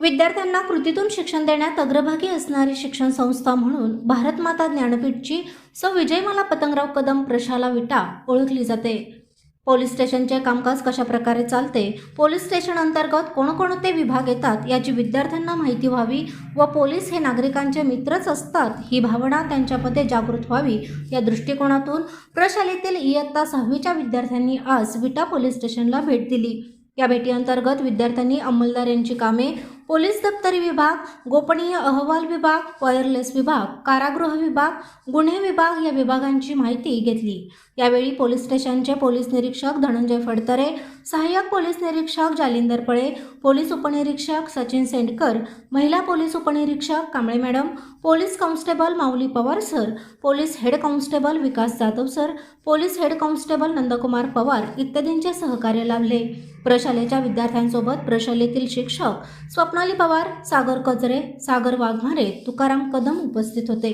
विद्यार्थ्यांना कृतीतून शिक्षण देण्यात अग्रभागी असणारी शिक्षण संस्था म्हणून भारतमाता ज्ञानपीठची सौ विजयमाला पतंगराव कदम प्रशाला विटा ओळखली जाते. पोलीस स्टेशनचे कामकाज कशा प्रकारे चालते? पोलीस स्टेशन अंतर्गत कोणकोणते विभाग येतात याची विद्यार्थ्यांना माहिती व्हावी व पोलीस हे नागरिकांचे मित्रच असतात ही भावना त्यांच्यामध्ये जागृत व्हावी या दृष्टिकोनातून प्रशालेतील इयत्ता सहावीच्या विद्यार्थ्यांनी आज विटा पोलीस स्टेशनला भेट दिली. या भेटीअंतर्गत विद्यार्थ्यांनी अंमलदार यांची कामे पोलीस दप्तरी विभाग गोपनीय अहवाल विभाग वायरलेस विभाग कारागृह विभाग गुन्हे विभाग या विभागांची माहिती घेतली. यावेळी पोलीस स्टेशनचे पोलीस निरीक्षक धनंजय फडतरे सहाय्यक पोलीस निरीक्षक जालिंदर पळे पोलीस उपनिरीक्षक सचिन सेंडकर महिला पोलीस उपनिरीक्षक Kamble madam police constable Mauli Pawar sir police head constable Vikas Jadhav sir police head constable Nandkumar Pawar इत्यादींचे सहकार्य लाभले. प्रशालेच्या विद्यार्थ्यांसोबत प्रशालेतील शिक्षक स्वप्नाली पवार सागर कचरे सागर वाघमारे तुकाराम कदम उपस्थित होते.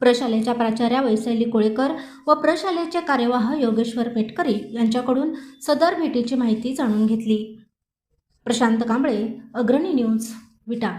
प्रशालेच्या प्राचार्या वैशाली कोळेकर व प्रशालेचे कार्यवाह योगेश्वर पेटकरी यांच्याकडून सदर भेटीची माहिती जाणून घेतली. प्रशांत कांबळे अग्रणी न्यूज विटा.